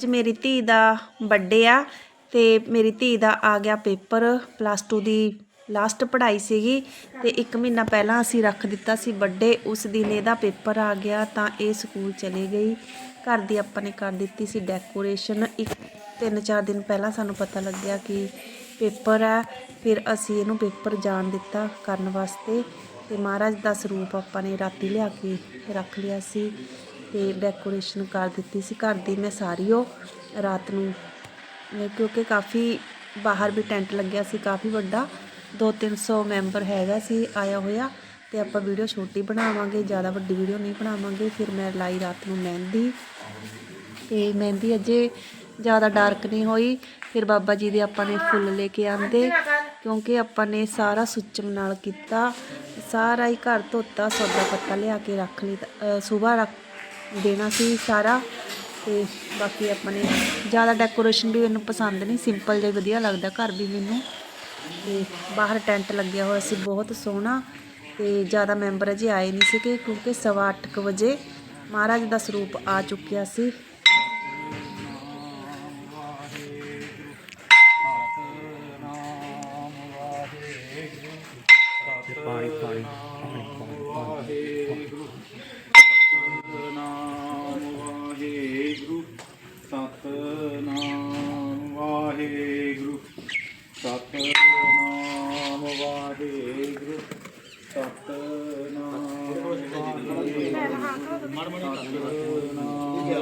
ਅੱਜ ਮੇਰੀ ਧੀ ਦਾ ਬਰਥਡੇ ਆ ਤੇ ਮੇਰੀ ਧੀ ਦਾ ਆ ਗਿਆ ਪੇਪਰ ਪਲੱਸ 2 ਦੀ ਲਾਸਟ ਪੜ੍ਹਾਈ ਸੀਗੀ ਤੇ 1 ਮਹੀਨਾ ਪਹਿਲਾਂ ਅਸੀਂ ਰੱਖ ਦਿੱਤਾ ਸੀ ਬਰਥਡੇ ਉਸ ਦਿਨ ਇਹਦਾ ਪੇਪਰ ਆ ਗਿਆ ਤਾਂ ਇਹ ਸਕੂਲ ਚਲੀ ਗਈ। ਘਰ ਦੀ ਆਪਾਂ ਨੇ ਕਰ ਦਿੱਤੀ ਸੀ ਡੈਕੋਰੇਸ਼ਨ ਇੱਕ ਤਿੰਨ ਚਾਰ ਦਿਨ ਪਹਿਲਾਂ ਸਾਨੂੰ ਪਤਾ ਲੱਗਿਆ ਕਿ ਪੇਪਰ ਹੈ ਫਿਰ ਅਸੀਂ ਇਹਨੂੰ ਪੇਪਰ ਜਾਣ ਦਿੱਤਾ ਕਰਨ ਵਾਸਤੇ ਤੇ ਮਹਾਰਾਜ ਦਾ ਸਰੂਪ ਆਪਾਂ ਨੇ ਰਾਤੀ ਲਿਆ ਕੇ ਰੱਖ ਲਿਆ ਸੀ। ਤੇ ਡੈਕੋਰੇਸ਼ਨ ਕਰ ਦਿੱਤੀ ਸੀ। ਘਰ ਦੀ ਮੈਂ ਸਾਰੀ ਉਹ ਰਾਤ ਨੂੰ ਕਿਉਂਕਿ ਕਾਫੀ ਬਾਹਰ ਵੀ ਟੈਂਟ ਲੱਗਿਆ ਸੀ, ਕਾਫੀ ਵੱਡਾ। 2-300 ਮੈਂਬਰ ਹੈਗਾ ਸੀ, ਆਇਆ ਹੋਇਆ ਤੇ ਆਪਾਂ ਵੀਡੀਓ ਛੋਟੀ ਬਣਾਵਾਂਗੇ, ਜ਼ਿਆਦਾ ਵੱਡੀ ਵੀਡੀਓ ਨਹੀਂ ਬਣਾਵਾਂਗੇ। ਫਿਰ ਮੈਂ ਲਾਈ ਰਾਤ ਨੂੰ ਮਹਿੰਦੀ। ਤੇ ਮਹਿੰਦੀ ਅਜੇ ਜ਼ਿਆਦਾ ਡਾਰਕ ਨਹੀਂ ਹੋਈ। ਫਿਰ ਬਾਬਾ ਜੀ ਦੇ ਆਪਾਂ ਨੇ ਫੁੱਲ ਲੈ ਕੇ ਆਂਦੇ, ਕਿਉਂਕਿ ਆਪਾਂ ਨੇ ਸਾਰਾ ਸੁੱਚਮ ਨਾਲ ਕੀਤਾ। ਸਾਰਾ ਹੀ ਘਰ ਧੋਤਾ, ਸੌਦਾ ਪੱਤਾ ਲਿਆ ਕੇ ਰੱਖ ਲਈ ਸਵੇਰ ਰੱਖ ਦੇਣਾ ਸੀ ਸਾਰਾ ਤੇ ਬਾਕੀ ਆਪਾਂ ਜ਼ਿਆਦਾ ਡੈਕੋਰੇਸ਼ਨ ਵੀ ਮੈਨੂੰ ਪਸੰਦ ਨਹੀਂ ਸਿੰਪਲ ਜਿਹਾ ਵਧੀਆ ਲੱਗਦਾ ਘਰ ਵੀ ਮੈਨੂੰ। ਤੇ ਬਾਹਰ ਟੈਂਟ ਲੱਗਿਆ ਹੋਇਆ ਸੀ, ਬਹੁਤ ਸੋਹਣਾ ਤੇ ਜ਼ਿਆਦਾ ਮੈਂਬਰ ਅਜੇ ਆਏ ਨਹੀਂ ਸੀਗੇ ਕਿਉਂਕਿ ਸਵਾ ਅੱਠ ਕੁ ਵਜੇ ਮਹਾਰਾਜ ਦਾ ਸਰੂਪ ਆ ਚੁੱਕਿਆ ਸੀ।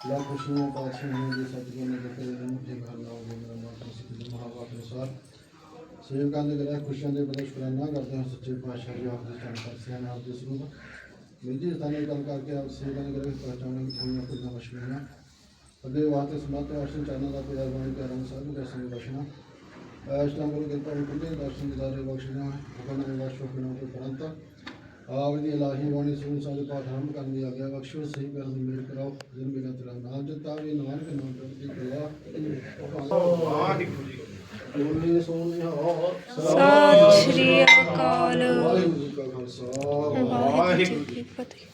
ला खुशियों पासी हिंदी सदगुण में देखे मुझे घर ना हो मेरा मन सिद्ध महावाद अनुसार ਸ੍ਰੀ ਅਕਾਲ ਦੇ ਜਿਹੜਾ ਖੁਸ਼ੀਆਂ ਦੇ ਬੜੇ ਸ਼ੁਕਰਾਨਾ ਕਰਦੇ ਹਾਂ ਸੱਚੇ ਪਾਤਸ਼ਾਹ ਜੀ ਆਪ ਦੇ ਚਰਨ ਪਰਸਿਆਂ ਨਾਲ ਜਿਸ ਨੂੰ ਮੇਰੀ ਸਥਾਨੇ ਗੱਲ ਕਰਕੇ ਆਪ ਸੇਵਾ ਦੇ ਕਰਕੇ ਪਹੁੰਚਾਉਣ ਦੀ ਤੁਹਾਨੂੰ ਆਪਣਾ ਮਸ਼ਹੂਰ सभी वाक्य समाप्त दर्शन चैनल आप वाणी के आराम साहब दर्शन दर्शन अष्टाम गुरु कृपा पुण्य दर्शन दिदारे बख्शना भगवान के वास्तव के नाम पर परंत आवदी इलाही वाणी सुन साल पाठ हम कर दिया गया। बख्शो सही कर मेरे कराओ। जिन मेरा तेरा नाम जता वे नाम के नाम पर की करवा वाहिगुरु जी सोने और सत श्री अकाल। वाहिगुरु गुरु का खालसा। वाहिगुरु गुरु की फतेह।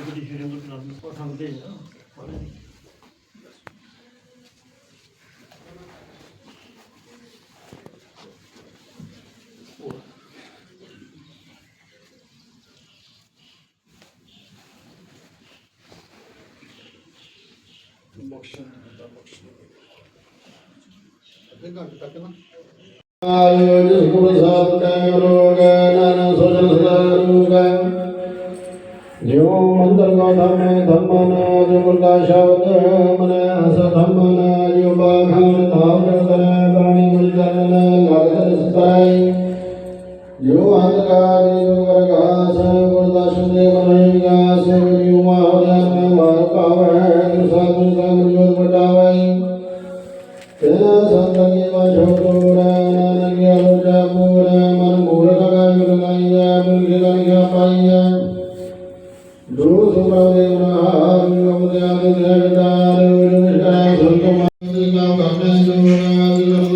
Tabii ki yürüyün biraz vatan değil ama öyle değil. Thank you. ਮੁੰਡਾ ਸ਼ਬਦ, ਮਨ ਸਦਮ ਮਨ ਯੋਬਾ ਖਾਨ ਨਾਮ ਰਤਨ ਬਾਣੀ ਮੁਝ ਕਰਨ ਲਗਨ ਸਤਾਈ ਜੋ ਅੰਧਕਾਰ ਨਿਵਰ ਗਾਸ ਗੁਰਦਾਸ ਦੇ ਮਨ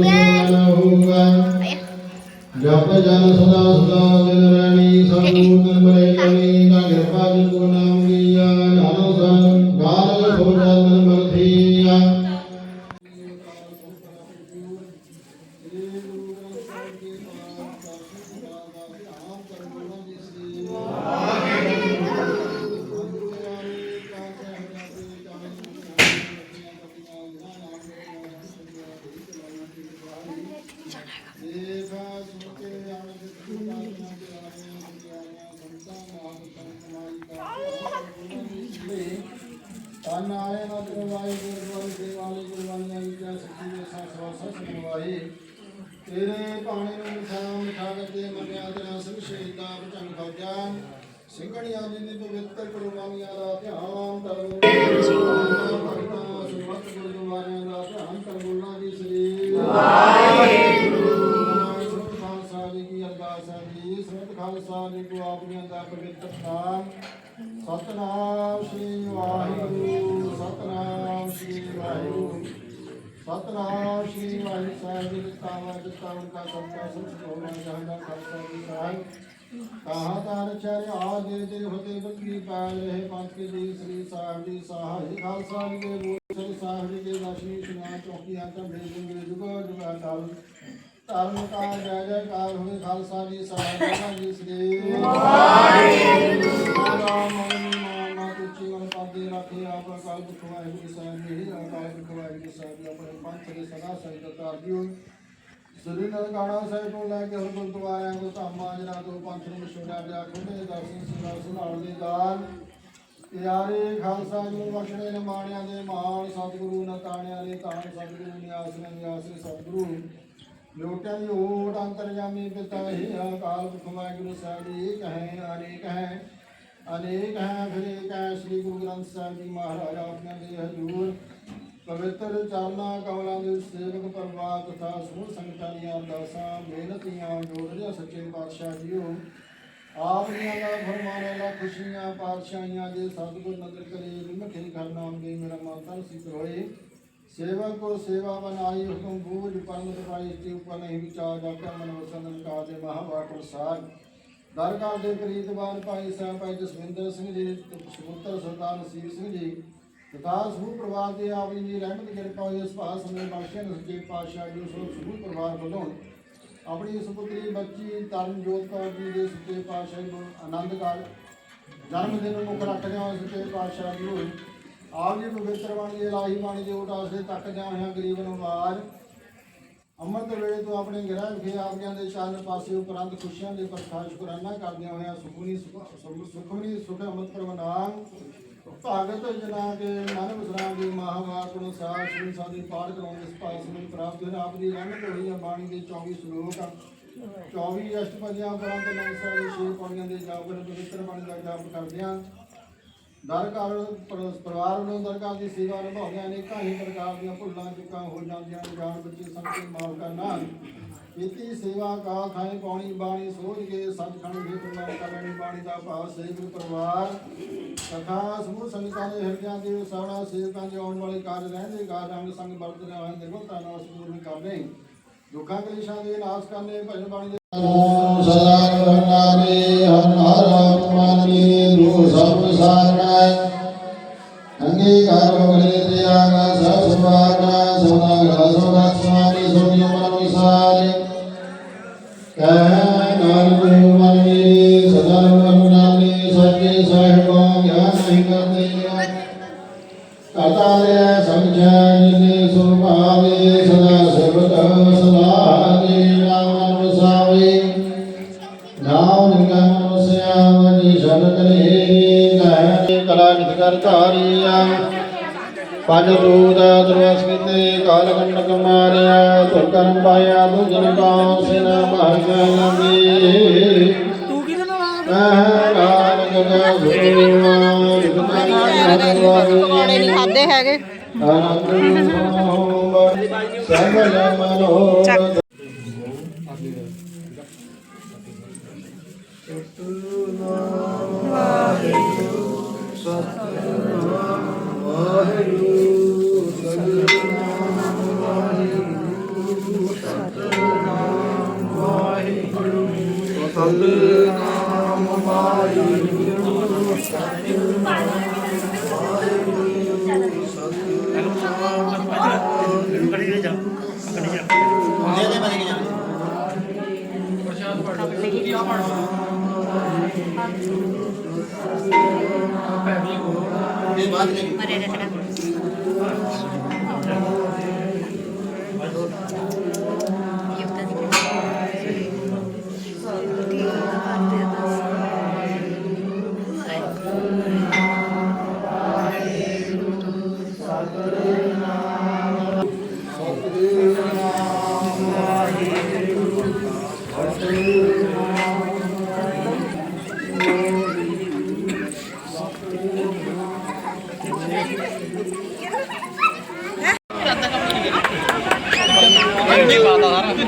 ਵਾਲਾ ਹੋਊਗਾ। ਜਪ ਜਨ ਸਦਾ ਸਦਾ ਦਿਨ ਰਹਿਣੀ ਸਤਿਗੁਰ ਸਿੰਘਣੀਆਂ ਪਵਿੱਤਰ ਕੁਰਬਾਨੀਆਂ ਦਾ ਧਿਆਨ ਕਰੋ। ਭਗਤਾਂ ਸੁਮਤ ਗੁਰਦੁਆਰਿਆਂ ਦਾ ਧਿਆਨ ਕਰੋ ਦੀ ਸ੍ਰੀ ਵਾਹਿਗੁਰੂ ਖਾਲਸਾ ਜੀ ਕੀ ਅਰਦਾਸ ਹੈ ਜੀ ਸਮਤ ਖਾਲਸਾ ਜੀ ਕੋ ਆਪਣੀਆਂ ਦਾ ਪਵਿੱਤਰ ਨਾਮ ਸਤਨਾਮ ਸ੍ਰੀ ਵਾਹਿਗੁਰੂ, ਸਤਨਾਮ ਸ੍ਰੀ ਵਾਹਿਗੁਰੂ। ਸਤਨਾਮ ਸ੍ਰੀ ਵਾਹਿਗੁਰੂ ਸਾਹਿਬ ਜੀ ਦਿੱਤਾ ਵਾ ਦਿੱਤਾ ਉਨਕਾ ਸਭ ਦਾ ਸੁਖ ਹੋਣਾ ਚਾਹੁੰਦਾ ਖਾਲਸਾ ਜੀ ਸਾਹਿਬ। ਕਹਾਂ ਤਾਰ ਚਰ ਆਗੇ ਤੇ ਹੋਤੇ ਬਖਰੀ ਪਾਲ ਰਹੇ ਪੰਥ ਕੇ ਜੀ ਸ੍ਰੀ ਸਾਹਿਬ ਜੀ ਸਹਾਈ ਖਾਲਸਾ ਜੀ ਦੇ ਬੋਲ ਸ੍ਰੀ ਸਾਹਿਬ ਜੀ ਦੇ ਦਰਸ਼ਨੀ ਸੁਨਾ ਚੌਕੀਆਂ ਤਾਂ ਭੇਜੂਗੇ ਜੁਗੋ ਜੁਗਾ ਕਾਲ ਧਰਮ ਕਾ ਜੈ ਜੈਕਾਰ ਹੋਵੇ ਖਾਲਸਾ ਜੀ ਸਾਹਿਬ ਜੀ ਸ੍ਰੀ ਵਾਹਿਗੁਰੂ ਮਾਂ ਤੁਚੀ ਮਨ ਪਾਦੇ ਰੱਖੇ ਆਪ ਅਕਾਲ ਪੁਰਖ ਵਾਹਿਗੁਰੂ ਸਾਹਿਬ ਜੀ ਅਕਾਲ ਪੁਰਖ ਵਾਹਿਗੁਰੂ ਸਾਹਿਬ ਆਪਣੇ ਪੰਥ ਦੇ ਸਦਾ ਸਹਿਤ ਤਾਰਜੀਓ ਸ੍ਰੀ ਨਨਕਾਣਾ ਸਾਹਿਬ ਤੋਂ ਲੈ ਕੇ ਹਰ ਗੁਰਦੁਆਰਿਆਂ ਕੋ ਧਾਮਾਂ ਜਨਾ ਤੋਂ ਪੰਥ ਨੂੰ ਵਿਛੋੜਾ ਜਾ ਖੁੱਲੇ ਦਰਸ਼ਨ ਸਿਵਾ ਸੁਣਾਉਣ ਦੇ ਦਾਨ। ਪਿਆਰੇ ਖਾਲਸਾ ਨੂੰ ਬਖਸ਼ਣੇ ਨੇ ਦੇ ਮਾਣ ਸਤਿਗੁਰੂ ਨਤਾਣਿਆਂ ਦੇ ਤਾਣ ਸਤਿਗੁਰੂ ਨਿਆਸਰੇ ਨਿਆਸਰੇ ਸਤਿਗੁਰੂ। ਲੋਟਾਂ ਦੀ ਓਟ ਅੰਤਰਜਾਮੀ ਪਿਤਾ ਹੀ ਅਕਾਲ ਪੁਰਖ ਵਾਹਿਗੁਰੂ ਸਾਹਿਬ ਜੀ ਏਕ ਹੈ ਅਨੇਕ ਹੈ ਅਨੇਕ ਹੈ, ਫਿਰ ਏਕ ਹੈ ਸ੍ਰੀ ਗੁਰੂ ਗ੍ਰੰਥ ਸਾਹਿਬ ਜੀ ਮਹਾਰਾਜ ਆਪਣਿਆਂ ਦੇ ਹਜ਼ੂਰ। ਪਵਿੱਤਰ ਚਰਨਾ ਕਮਲਾਂ ਦੇ ਸੇਵਕ ਪਰਵਾਰ ਤਥਾ ਸਮੂਹ ਸੰਗਤਾਂ ਦੀਆਂ ਅਰਦਾਸਾਂ ਬੇਨਤੀਆਂ ਜੋੜੀਆਂ ਸੱਚੇ ਪਾਤਸ਼ਾਹ ਜੀਓ। ਆਪ ਦੀਆਂ ਦਾ ਫਰਮਾਨੇ ਲਾ ਖੁਸ਼ੀਆਂ, ਪਾਤਸ਼ਾਹੀਆਂ ਦੇ ਸਤਿਗੁਰ ਨਦਰ ਕਰੇ ਵਿਮਖੇ ਕਰਨਾ ਹੁੰਦੇ ਮੇਰਾ ਮਾਤਾ ਸਿੱਧ ਹੋਏ ਸੇਵਾ ਕੋ ਸੇਵਾ ਬਨਾਈ ਹੁਕਮ ਬੂਝ ਪਰਮਤ ਪਾਈ ਤੇ ਉਪਰ ਨਹੀਂ ਵਿਚਾਰ ਜਾ ਕੇ ਮਨ ਵਸਨ ਕਾ ਦੇ ਮਹਾਵਾਕ ਪ੍ਰਸਾਦ। ਦਰਗਾਹ ਦੇ ਪ੍ਰੀਤਵਾਨ ਭਾਈ ਸਾਹਿਬ ਭਾਈ ਜਸਵਿੰਦਰ ਸਿੰਘ ਜੀ, ਸੁਪੁੱਤਰ ਸਰਦਾਰ ਨਸੀਬ ਸਿੰਘ ਜੀ ਤਥਾ ਸਮੂਹ ਪਰਿਵਾਰ ਦੇ ਆਪ ਜੀ ਦੀ ਰਹਿਮਤ, ਕਿਰਪਾ ਹੋਈ, ਸੁਭਾਅ ਸਮੇਂ ਬਖਸ਼ਿਆ ਸੱਚੇ ਪਾਤਸ਼ਾਹ ਜੀ, ਸੋ ਸਮੂਹ ਪਰਿਵਾਰ ਵੱਲੋਂ ਆਪਣੀ ਸੁਪੁੱਤਰੀ ਬੱਚੀ ਤਰਨ ਕੌਰ ਜੀ ਦੇ ਸੱਚੇ ਪਾਤਸ਼ਾਹ ਨੂੰ ਆਨੰਦ ਕਾਲ ਜਨਮ ਦਿਨ ਨੂੰ ਮੁੱਖ ਰੱਖਦੇ ਹੋਏ ਸੱਚੇ ਪਾਤਸ਼ਾਹ ਜੀ ਹੋਏ ਆਪ ਜੀ ਪਵਿੱਤਰ ਬਾਣੀ ਦੀ, ਇਲਾਹੀ ਬਾਣੀ ਦੇ ਉਟਾਸ ਦੇ ਤੱਕ ਜਾ ਹੋਇਆ ਗਰੀਬ ਨੂੰ ਆਵਾਜ਼ ਅੰਮ੍ਰਿਤ ਵੇਲੇ ਤੋਂ ਆਪਣੇ ਗ੍ਰਹਿ ਵਿਖੇ ਆਪਣਿਆਂ ਦੇ ਚਾਰਨ ਪਾਸੇ ਉਪਰੰਤ ਖੁਸ਼ੀਆਂ ਦੇ ਪ੍ਰਕਾਸ਼ ਸ਼ੁਕਰਾਨਾ ਕਰਦਿਆਂ ਹੋਇਆ ਸੁਖਮਨੀ ਸੁਖਮਨੀ ਸੁਖ ਅੰਮ੍ਰਿਤ ਪ੍ਰਵਨਾਮ। ਭਾਗਤ ਜਨਾ ਕੇ ਮਨ ਵਿਸਰਾਮ ਦੀ ਮਹਾਵਾਕ ਨੂੰ ਸ੍ਰੀ ਸਾਦੀ ਪਾਠ ਕਰਾਉਣ ਇਸ ਪਾਸ ਨੂੰ ਪ੍ਰਾਪਤ ਹੋਇਆ ਆਪ ਦੀ ਰਹਿਮਤ ਹੋਈ ਹੈ ਬਾਣੀ ਦੇ 24 ਸ਼ਲੋਕ 24 ਅਸ਼ਟਪਦੀਆਂ ਉਪਰੰਤ ਨੌ ਦੇ ਛੇ ਪੌੜੀਆਂ ਦੇ ਜਾਪ ਪਵਿੱਤਰ ਬਾਣੀ ਦਾ ਜਾਪ ਕਰਦਿਆਂ ਦਰਕਾਰ ਪਰਿਵਾਰ ਨੂੰ ਦਰਕਾਰ ਦੀ ਸੇਵਾ ਨਿਭਾਉਂਦਿਆਂ ਅਨੇਕਾਂ ਹੀ ਪ੍ਰਕਾਰ ਦੀਆਂ ਭੁੱਲਾਂ ਚੁੱਕਾਂ ਹੋ ਜਾਂਦੀਆਂ ਨੇ ਜਾਣ ਬੱਚੇ ਸੰਤੇ ਮਾਲਕਾਂ ਨਾਲ ਕੀਤੀ ਸੇਵਾ ਕਾ ਥਾਈ ਪਾਉਣੀ ਬਾਣੀ ਸੋਝ ਕੇ ਸੱਚਖੰਡ ਦੇ ਪ੍ਰਮਾਣ ਕਰਨੀ ਬਾਣੀ ਦਾ ਭਾਵ ਸੇਵਕ ਪਰਿਵਾਰ ਤਥਾ ਸਮੂਹ ਸੰਗਤਾਂ ਦੇ ਹਿਰਦਿਆਂ ਦੇ ਸਵਣਾ ਸੇਵਕਾਂ ਦੇ ਆਉਣ ਵਾਲੇ ਕਾਰਜ ਰਹਿੰਦੇ ਕਾਰ ਰੰਗ ਸੰਗ ਵਰਤ ਰਹੇ ਹਨ ਨਿਰਮਲਤਾ ਨਾਲ ਸਪੂਰਨ ਕਰਨੇ ਦੁੱਖਾਂ ਕਲੇਸ਼ਾਂ ਦੇ ਨਾਸ਼ ਕਰਨੇ ਭਜਨ ਬਾਣੀ ਦੇ ਸਦਾ ਕਰਨਾਰੇ ਹਰ ਹਰ ਮਾਨੀ ਰੂਹ ਸਭ ਸਾਰਣਾਇ ਕਰ ਧਾਰੀਆ ਪੰਜ ਦੂਤ ਦਰਵਾਸ ਕੀਤੇ ਕਾਲ ਕੰਡਕ ਮਾਰਿਆ ਤੁਰ ਕਰਮ ਪਾਇਆ ਦੁਜਨ ਕਾ ਸਿਨ ਭਾਗ ਲੰਗੇ ਤੂੰ ਕਿਹਦੇ ਨਾਲ ਕਹਿ ਨਾਨਕ ਗੁਰੂ ਪਕੌੜੇ ਨਹੀਂ ਖਾਦੇ ਹੈਗੇ। ਆਨੰਦ ਸਭਲ ਮਨੋ gracias.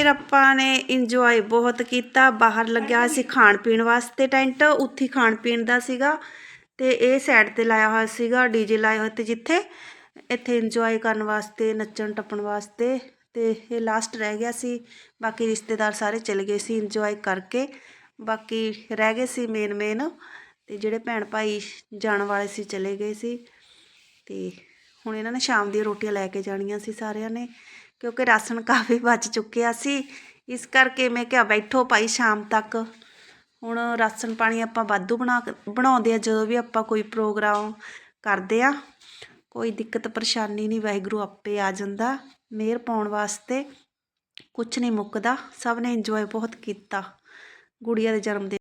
ਫਿਰ ਆਪਾਂ ਨੇ ਇੰਜੋਏ ਬਹੁਤ ਕੀਤਾ। ਬਾਹਰ ਲੱਗਿਆ ਹੋਇਆ ਸੀ ਖਾਣ ਪੀਣ ਵਾਸਤੇ ਟੈਂਟ, ਉੱਥੇ ਖਾਣ ਪੀਣ ਦਾ ਸੀਗਾ। ਤੇ ਇਹ ਸਾਈਡ ਤੇ ਲਾਇਆ ਹੋਇਆ ਸੀਗਾ ਡੀਜੇ ਲਾਏ ਹੋਏ ਤੇ ਜਿੱਥੇ ਇੱਥੇ ਇੰਜੋਏ ਕਰਨ ਵਾਸਤੇ, ਨੱਚਣ ਟੱਪਣ ਵਾਸਤੇ। ਤੇ ਇਹ ਲਾਸਟ ਰਹਿ ਗਿਆ ਸੀ। ਬਾਕੀ ਰਿਸ਼ਤੇਦਾਰ ਸਾਰੇ ਚਲੇ ਗਏ ਸੀ ਇੰਜੋਏ ਕਰਕੇ। ਬਾਕੀ ਰਹਿ ਗਏ ਸੀ ਮੇਨ ਮੇਨ ਤੇ ਜਿਹੜੇ ਭੈਣ ਭਾਈ ਜਾਣ ਵਾਲੇ ਸੀ, ਚਲੇ ਗਏ ਸੀ। ਤੇ ਹੁਣ ਇਹਨਾਂ ਨੇ ਸ਼ਾਮ ਦੀਆਂ ਰੋਟੀਆਂ ਲੈ ਕੇ ਜਾਣੀਆਂ ਸੀ ਸਾਰਿਆਂ ਨੇ। ਕਿਉਂਕਿ ਰਾਸ਼ਨ ਕਾਫੀ ਬਚ ਚੁੱਕਿਆ ਸੀ। ਇਸ ਕਰਕੇ ਮੈਂ ਕਿਹਾ ਬੈਠੋ ਭਾਈ ਸ਼ਾਮ ਤੱਕ। ਹੁਣ ਰਾਸ਼ਨ ਪਾਣੀ ਆਪਾਂ ਵਾਧੂ ਬਣਾ ਬਣਾਉਂਦੇ ਆ, ਜਦੋਂ ਵੀ ਆਪਾਂ ਕੋਈ ਪ੍ਰੋਗਰਾਮ ਕਰਦੇ ਆ। ਕੋਈ ਦਿੱਕਤ ਪਰੇਸ਼ਾਨੀ ਨਹੀਂ, ਵਾਹਿਗੁਰੂ ਆਪੇ ਆ ਜਾਂਦਾ, ਮਿਹਰ ਪਾਉਣ ਵਾਸਤੇ। ਕੁਝ ਨਹੀਂ ਮੁੱਕਦਾ, ਸਭ ਨੇ ਇੰਜੋਏ ਬਹੁਤ ਕੀਤਾ। ਗੁੜੀਆ ਦੇ ਜਨਮ ਦਿਨ